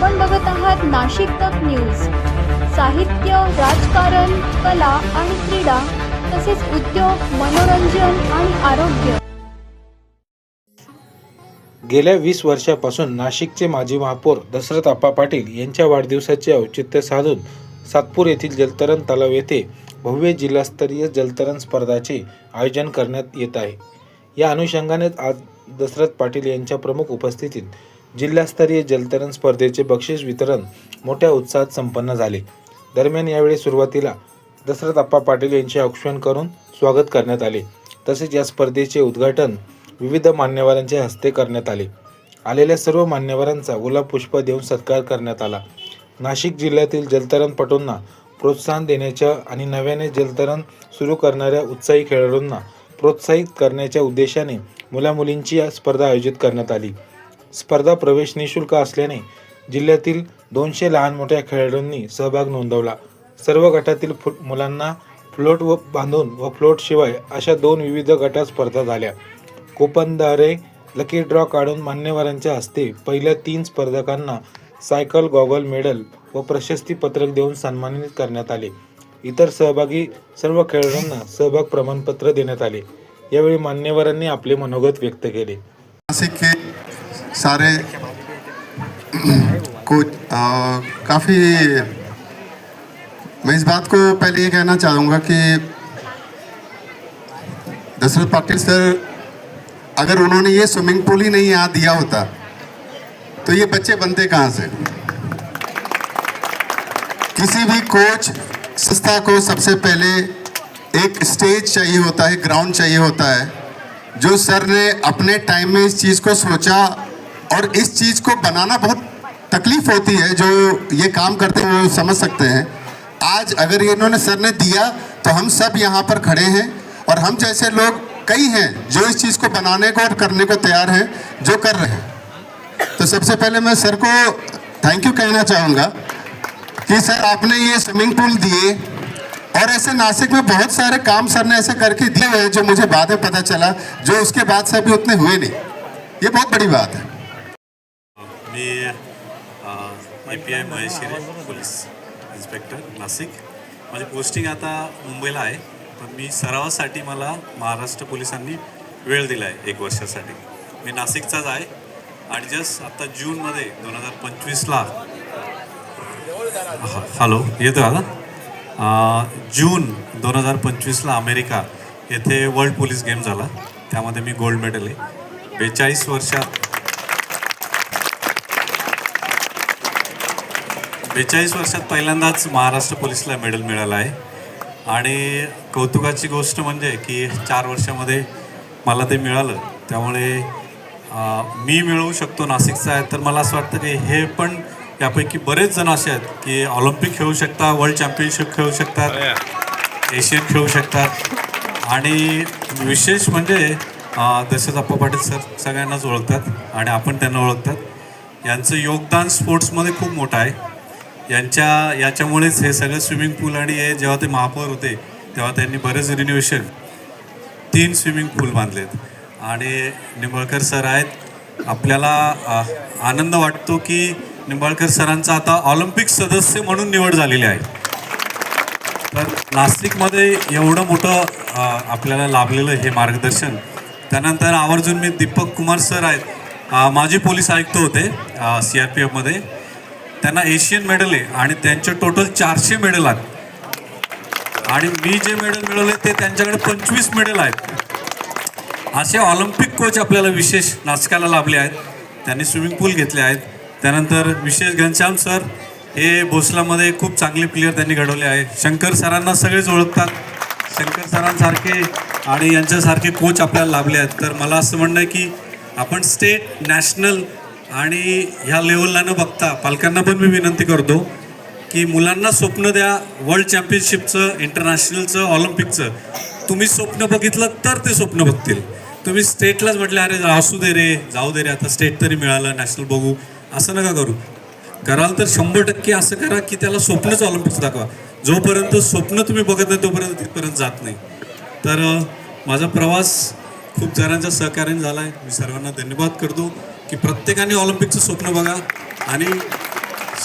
आपण बघत आहात नाशिक तक न्यूज. साहित्य राजकारण कला आणि क्रीडा तसेच उद्योग मनोरंजन आणि आरोग्य. गेल्या वीस वर्षापासून नाशिकचे माजी महापौर दशरथ आप्पा पाटील यांच्या वाढदिवसाचे औचित्य साधून सातपूर येथील जलतरण तलाव येथे भव्य जिल्हास्तरीय जलतरण स्पर्धाचे आयोजन करण्यात येत आहे. या अनुषंगानेच आज दशरथ पाटील यांच्या प्रमुख उपस्थितीत जिल्हास्तरीय जलतरण स्पर्धेचे बक्षीस वितरण मोठ्या उत्साहात संपन्न झाले. दरम्यान यावेळी सुरुवातीला दशरथ आप्पा पाटील यांचे औक्षण करून स्वागत करण्यात आले. तसेच या स्पर्धेचे उद्घाटन विविध मान्यवरांच्या हस्ते करण्यात आले. आलेल्या सर्व मान्यवरांचा गुलाब पुष्प देऊन सत्कार करण्यात आला. नाशिक जिल्ह्यातील जलतरणपटूंना प्रोत्साहन देण्याच्या आणि नव्याने जलतरण सुरू करणाऱ्या उत्साही खेळाडूंना प्रोत्साहित करण्याच्या उद्देशाने मुलामुलींची या स्पर्धा आयोजित करण्यात आली. स्पर्धा प्रवेश निशुल्क असल्याने जिल्ह्यातील दोनशे लहान मोठ्या खेळाडूंनी सहभाग नोंदवला. सर्व गटातील फुट मुलांना फ्लोट व बांधून व फ्लोट शिवाय अशा दोन विविध गटात स्पर्धा झाल्या. कुपनद्वारे लकी ड्रॉ काढून मान्यवरांच्या हस्ते पहिल्या तीन स्पर्धकांना सायकल गॉगल मेडल व प्रशस्तीपत्रक देऊन सन्मानित करण्यात आले. इतर सहभागी सर्व खेळाडूंना सहभाग प्रमाणपत्र देण्यात आले. यावेळी मान्यवरांनी आपले मनोगत व्यक्त केले. नासिक सारे को काफ़ी, मैं इस बात को पहले ये कहना चाहूँगा कि दशरथ पाटिल सर, अगर उन्होंने ये स्विमिंग पूल ही नहीं यहाँ दिया होता तो ये बच्चे बनते कहाँ से? किसी भी कोच संस्था को सबसे पहले एक स्टेज चाहिए होता है ग्राउंड चाहिए होता है, जो सर ने अपने टाइम में इस चीज़ को सोचा और इस चीज़ को बनाना बहुत तकलीफ़ होती है, जो ये काम करते हैं, वो समझ सकते हैं। आज अगर इन्होंने, सर ने दिया तो हम सब यहाँ पर खड़े हैं और हम जैसे लोग कई हैं, जो इस चीज़ को बनाने को और करने को तैयार हैं, जो कर रहे हैं। तो सबसे पहले मैं सर को थैंक यू कहना चाहूँगा कि सर, आपने ये स्विमिंग पूल दिए और ऐसे नासिक में बहुत सारे काम सर ने ऐसे करके दिए हुए जो मुझे बाद में पता चला, जो उसके बाद से अभी उतने हुए नहीं। ये बहुत बड़ी बात है। मी ए पी आय महेशिरे पोलीस इन्स्पेक्टर नाशिक माझी पोस्टिंग आता मुंबईला आहे. पण मी सरावासाठी मला महाराष्ट्र पोलिसांनी वेळ दिला आहे एक वर्षासाठी. मी नाशिकचाच आहे. आणि जस्ट आता जूनमध्ये दोन हजार पंचवीसला हॅलो येतो आता? जून दोन हजार पंचवीसला अमेरिका येथे वर्ल्ड पोलीस गेम झाला. त्यामध्ये मी गोल्ड मेडल आहे. बेचाळीस वर्षात बेचाळीस वर्षात पहिल्यांदाच महाराष्ट्र पोलीसला मेडल मिळालं आहे. आणि कौतुकाची गोष्ट म्हणजे की चार वर्षामध्ये मला ते मिळालं. त्यामुळे मी मिळवू शकतो नाशिकचा आहे तर मला असं वाटतं की हे पण यापैकी बरेच जण असे आहेत की ऑलिम्पिक खेळू शकतात वर्ल्ड चॅम्पियनशिप खेळू शकतात एशियन खेळू शकतात. आणि विशेष म्हणजे दशरथ अप्पा पाटील सर सगळ्यांनाच ओळखतात आणि आपण त्यांना ओळखतात. यांचं योगदान स्पोर्ट्समध्ये खूप मोठं आहे. यांच्या याच्यामुळेच हे सगळं स्विमिंग पूल आणि हे जेव्हा ते महापौर होते तेव्हा त्यांनी बरेच रिन्युएशन तीन स्विमिंग पूल बांधलेत. आणि निंबाळकर सर आहेत. आपल्याला आनंद वाटतो की निंबाळकर सरांचा आता ऑलिम्पिक सदस्य म्हणून निवड झालेली आहे. तर नाशिकमध्ये एवढं मोठं आपल्याला लाभलेलं हे मार्गदर्शन. त्यानंतर आवर्जून मी दीपक कुमार सर आहेत. अ, माजी पोलीस आयुक्त होते सी आर पी एफमध्ये त्यांना एशियन मेडल आहे आणि त्यांचे टोटल चारशे मेडल आहेत. आणि मी जे मेडल मिळवले ते त्यांच्याकडे पंचवीस मेडल आहेत. असे ऑलिम्पिक कोच आपल्याला विशेष नाचकाला लाभले आहेत. त्यांनी स्विमिंग पूल घेतले आहेत. त्यानंतर विशेष घनश्याम सर हे भोसलामध्ये खूप चांगले प्लेयर त्यांनी घडवले आहे. शंकर सरांना सगळेच ओळखतात. शंकर सरांसारखे आणि यांच्यासारखे कोच आपल्याला लाभले आहेत. तर मला असं म्हणणं आहे की आपण स्टेट नॅशनल आणि ह्या लेवलला न बघता पालकांना पण मी विनंती करतो की मुलांना स्वप्न द्या वर्ल्ड चॅम्पियनशिपचं इंटरनॅशनलचं ऑलिम्पिकचं. तुम्ही स्वप्न बघितलं तर ते स्वप्न बघतील. तुम्ही स्टेटलाच म्हटलं अरे असू दे रे जाऊ दे रे आता स्टेट तरी मिळालं नॅशनल बघू. असं नका करू. कराल तर शंभर टक्के असं करा की त्याला स्वप्नच ऑलिम्पिक्स दाखवा. जोपर्यंत स्वप्न तुम्ही बघत नाही तोपर्यंत तिथपर्यंत जात नाही. तर माझा प्रवास खूप जणांच्या सहकार्याने झाला आहे मी सर्वांना धन्यवाद करतो. की प्रत्येकाने ऑलिम्पिकचं स्वप्न बघा आणि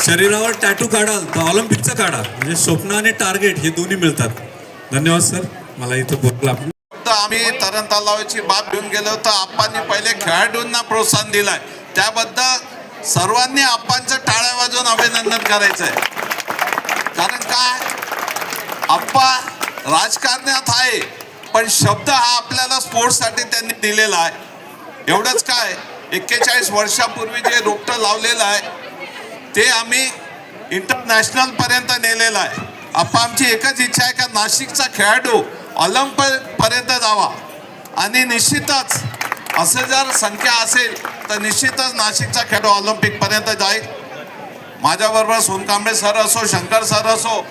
शरीरावर टॅटू काढाल तर ऑलिम्पिकचं काढा. म्हणजे स्वप्न आणि टार्गेट हे दोन्ही मिळतात. धन्यवाद सर मला इथं बोलला आपण आम्ही तरण तलावाची बाब घेऊन गेलो तर आप्पांनी पहिले खेळाडूंना प्रोत्साहन दिलाय. त्याबद्दल सर्वांनी आप्पांचं टाळ्या वाजवून अभिनंदन करायचं आहे कारण काय? आप्पा राजकारणात आहे पण शब्द हा आपल्याला स्पोर्ट्ससाठी त्यांनी दिलेला आहे. एवढंच काय? एक्केचाळीस वर्षापूर्वी जे रोपटं लावलेलं आहे ते आम्ही इंटरनॅशनल पर्यंत नेलेलं आहे. आपण आमची एकच इच्छा आहे का नाशिकचा खेळाडू ऑलिम्पिक पर्यंत जावा. आणि निश्चितच असं जर संख्या असेल तर निश्चितच नाशिकचा खेळाडू ऑलिम्पिक पर्यंत जाईल. माझ्याबरोबर सोनकांबळे सर असो शंकर सर असो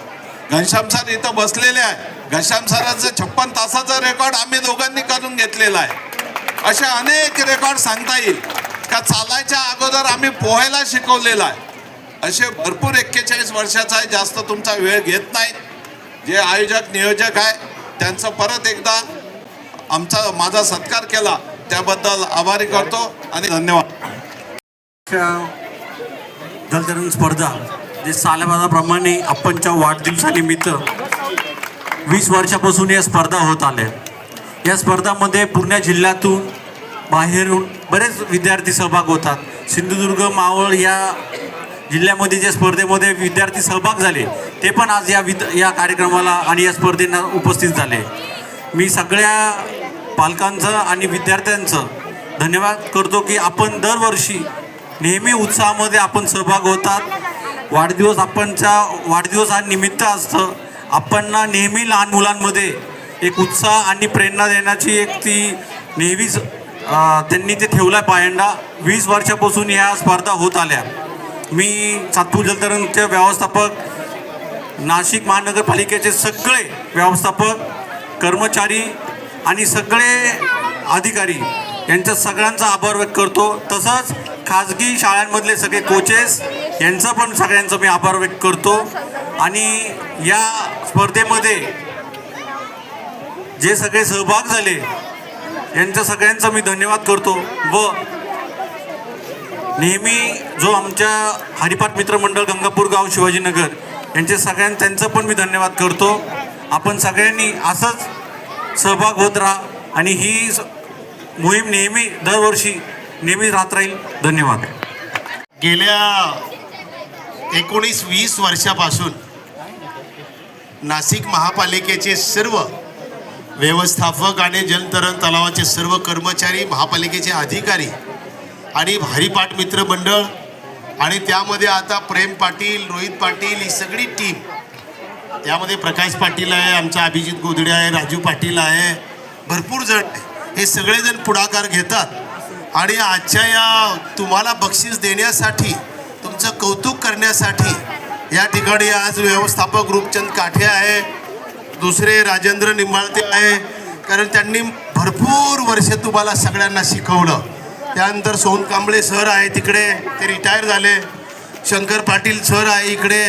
घनश्याम सर इथं बसलेले आहे. घनश्याम सरांचं छप्पन तासाचा रेकॉर्ड आम्ही दोघांनी करून घेतलेला आहे. असे अनेक रेकॉर्ड सांगता येईल. का चालायच्या अगोदर आम्ही पोहायला शिकवलेला आहे. असे भरपूर एक्केचाळीस वर्षाचा आहे जास्त तुमचा वेळ घेत नाही जे आयोजक नियोजक आहे त्यांचं परत एकदा आमचा माझा सत्कार केला. त्याबद्दल आभारी करतो आणि धन्यवाद. जलतरण स्पर्धा जे सालाबादाप्रमाणे आपणच्या वाढदिवसानिमित्त वीस वर्षापासून या स्पर्धा होत आल्या. या स्पर्धामध्ये पूर्ण जिल्ह्यातून बाहेरून बरेच विद्यार्थी सहभाग होतात. सिंधुदुर्ग मावळ या जिल्ह्यामध्ये ज्या स्पर्धेमध्ये विद्यार्थी सहभाग झाले ते पण आज या विद या कार्यक्रमाला आणि या स्पर्धेंना उपस्थित झाले. मी सगळ्या पालकांचं आणि विद्यार्थ्यांचं धन्यवाद करतो की आपण दरवर्षी नेहमी उत्साहामध्ये आपण सहभाग होतात. वाढदिवस आपणच्या वाढदिवस हा निमित्त असतं. आपण नेहमी लहान मुलांमध्ये एक उत्साह आणि प्रेरणा देण्याची एक ती नेहमीच त्यांनी ते ठेवला पायंडा. वीस वर्षापासून ह्या स्पर्धा होत आल्या. मी सातपूर जलतरणचे व्यवस्थापक नाशिक महानगरपालिकेचे सगळे व्यवस्थापक कर्मचारी आणि सगळे अधिकारी यांच्या सगळ्यांचा आभार व्यक्त करतो. तसंच खाजगी शाळांमधले सगळे कोचेस यांचा पण सगळ्यांचं मी आभार व्यक्त करतो. आणि या स्पर्धेमध्ये जे सगळे सहभाग झाले यांच्या सगळ्यांचा मी धन्यवाद करतो व नेहमी जो आमच्या हरिपाठ मित्र मंडळ गंगापूर गाव शिवाजीनगर यांचे सगळ्यां त्यांचं पण मी धन्यवाद करतो. आपण सगळ्यांनी असंच सहभाग होत राहा आणि ही मोहीम नेहमी दरवर्षी नेहमी राहत राहील. धन्यवाद. गेल्या एकोणीस वीस वर्षापासून नाशिक महापालिकेचे सर्व व्यवस्थापक आणि जलतरण तलावाचे सर्व कर्मचारी महापालिकेचे अधिकारी आणि हरिपाठ मित्र मंडळ आणि त्यामध्ये आता प्रेम पाटील रोहित पाटील ही सगळी टीम त्यामध्ये प्रकाश पाटील आहे आमचा अभिजित गोधडे आहे राजू पाटील आहे भरपूर जण हे सगळेजण पुढाकार घेतात. आणि आजच्या या तुम्हाला बक्षीस देण्यासाठी तुमचं कौतुक करण्यासाठी या ठिकाणी आज व्यवस्थापक रूपचंद काठे आहे. दुसरे राजेंद्र निंबाळते आहे. कारण त्यांनी भरपूर वर्ष तुम्हाला सगळ्यांना शिकवलं. त्यानंतर सोन कांबळे सर आहे तिकडे ते रिटायर झाले. शंकर पाटील सर आहे इकडे.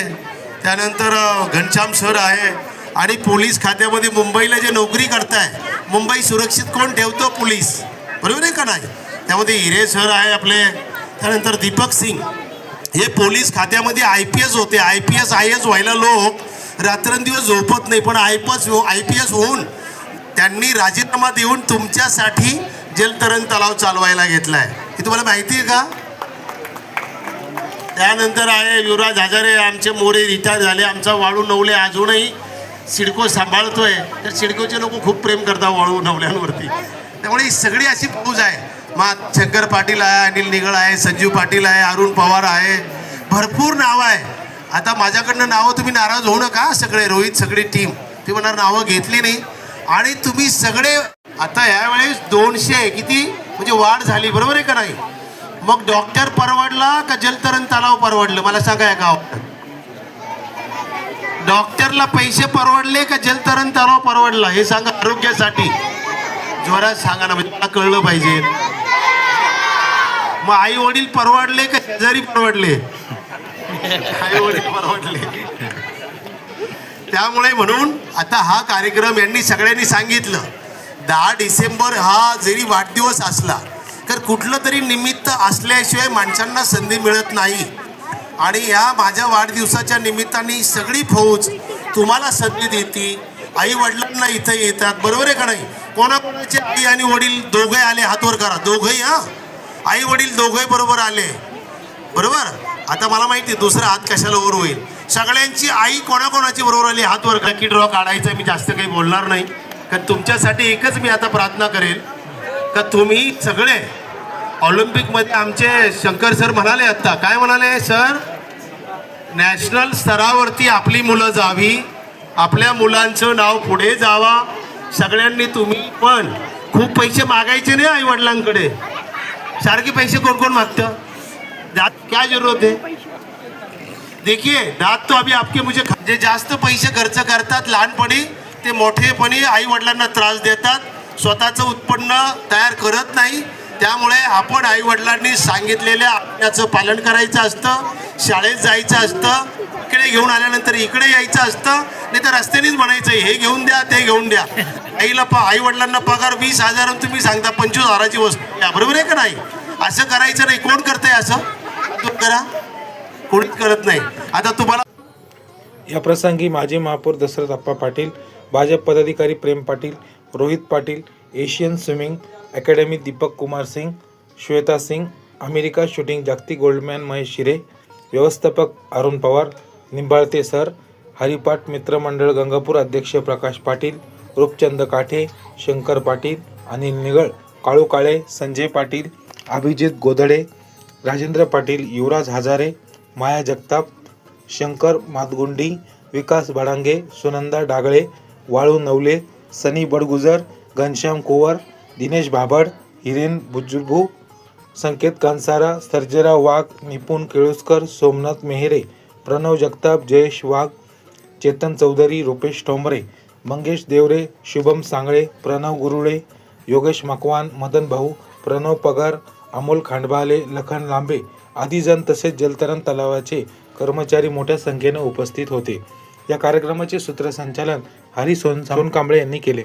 त्यानंतर घनश्याम सर आहे. आणि पोलीस खात्यामध्ये मुंबईला जे नोकरी करताय मुंबई सुरक्षित कोण ठेवतो पोलीस? बरोबर आहे का नाही? त्यामध्ये हिरे सर आहे आपले. त्यानंतर दीपक सिंग. हे पोलीस खात्यामध्ये आय पी एस होते. I P S I S व्हायला लोक रात्रंदिवस झोपत नाही पण आय हो, P S I P S होऊन त्यांनी राजीनामा देऊन तुमच्यासाठी जलतरण तलाव चालवायला घेतला आहे हे तुम्हाला माहिती आहे का? त्यानंतर आहे युवराज हजारे आमचे मोरे रिटायर झाले आमचा वाळू नवले अजूनही सिडको सांभाळतोय. तर सिडकोचे लोक खूप प्रेम करतात वाळू नवल्यांवरती. त्यामुळे ही सगळी अशी फौज आहे. मा शंकर पाटील आहे अनिल निगळ आहे संजीव पाटील आहे अरुण पवार आहे. भरपूर नावं आहे. आता माझ्याकडनं नावं तुम्ही नाराज होऊ नका सगळे रोहित सगळी टीम ती म्हणणार नावं घेतली नाही. आणि तुम्ही सगळे आता यावेळेस दोनशे किती? म्हणजे वाढ झाली बरोबर आहे का नाही? मग डॉक्टर परवडला का जलतरण तलाव परवडलं? मला सांगा या गाव डॉक्टरला पैसे परवडले का जलतरण तलाव परवडला? हे सांगा आरोग्यासाठी. जोरात सांगा ना म्हणजे मला कळलं पाहिजे. मग आई वडील परवडले का शेजारी परवडले? आई वडील परवडले. त्यामुळे म्हणून आता हा कार्यक्रम यांनी सगळ्यांनी सांगितलं. दहा डिसेंबर हा जरी वाढदिवस असला तर कुठलं तरी निमित्त असल्याशिवाय माणसांना संधी मिळत नाही. आणि ह्या माझ्या वाढदिवसाच्या निमित्ताने सगळी फौज तुम्हाला संधी देते. आई वडिलांना इथं येतात. बरोबर आहे का नाही? कोणाकोणाचे आई आणि वडील दोघे आले हातवर करा. दोघंही हां? आई वडील दोघे बरोबर आले. बरोबर? आता मला माहिती आहे दुसरा हात कशाला वर होईल? सगळ्यांची आई कोणाकोणाची बरोबर आली हात वर लकी ड्रॉ काढायचा मी जास्त काही बोलणार नाही. कारण तुमच्यासाठी एकच मी आता प्रार्थना करेल का तुम्ही सगळे ऑलिम्पिकमध्ये आमचे शंकर सर म्हणाले आत्ता काय म्हणाले सर नॅशनल स्तरावरती आपली मुलं जावी आपल्या मुलांचं नाव पुढे जावा सगळ्यांनी तुम्ही पण खूप पैसे मागायचे नाही आईवडिलांकडे? सारखे पैसे कोण कोण मागतं? दात क्या जरूरत है? देखिए दात तो अभी आपके मुझे जे जास्त पैसे खर्च करतात लहानपणी ते मोठेपणी आई वडिलांना त्रास देतात स्वतःचं उत्पन्न तयार करत नाही. त्यामुळे आपण आई वडिलांनी सांगितलेल्या आज्ञाचं पालन करायचं असतं शाळेत जायचं असतं इकडे घेऊन आल्यानंतर इकडे यायचं असतं नाही तर रस्त्यानेच म्हणायचं हे घेऊन द्या ते घेऊन द्या. आईला पा आई वडिलांना पगार वीस हजार तुम्ही सांगता पंचवीस हजाराची वस्तू. बरोबर आहे का नाही? असं करायचं नाही. कोण करतंय असं? तुम्ही करा? कोणीच करत नाही. आता तुम्हाला या प्रसंगी माजी महापौर दशरथ अप्पा पाटील भाजप पदाधिकारी Prem Patil Rohit Patil Asian swimming academy Deepak Kumar Singh Shweta Singh America shooting जागतिक गोल्डमॅन महेश शिरे व्यवस्थापक अरुण पवार निंबाळते सर हरिपाठ मित्रमंडळ गंगापूर अध्यक्ष प्रकाश पाटील रूपचंद काठे शंकर पाटील अनिल निगळ काळू काळे संजय पाटील अभिजित गोधडे राजेंद्र पाटील युवराज हजारे माया जगताप शंकर मातगुंडी विकास भडांगे सुनंदा डागळे वाळू नवले सनी बडगुजर घनश्याम कोवर दिनेश भाबड हिरेन बुजुर्भू संकेत कांसारा सर्जेराव वाघ निपुण केळुसकर सोमनाथ मेहरे प्रणव जगताप जयेश वाघ चेतन चौधरी रुपेश ठोंबरे मंगेश देवरे शुभम सांगळे प्रणव गुरुळे योगेश मकवान मदन भाऊ प्रणव पगार अमोल खांडबाले लखन लांबे आदी जण तसेच जलतरण तलावाचे कर्मचारी मोठ्या संख्येने उपस्थित होते. या कार्यक्रमाचे सूत्रसंचालन हरी सोन सोनकांबळे यांनी केले.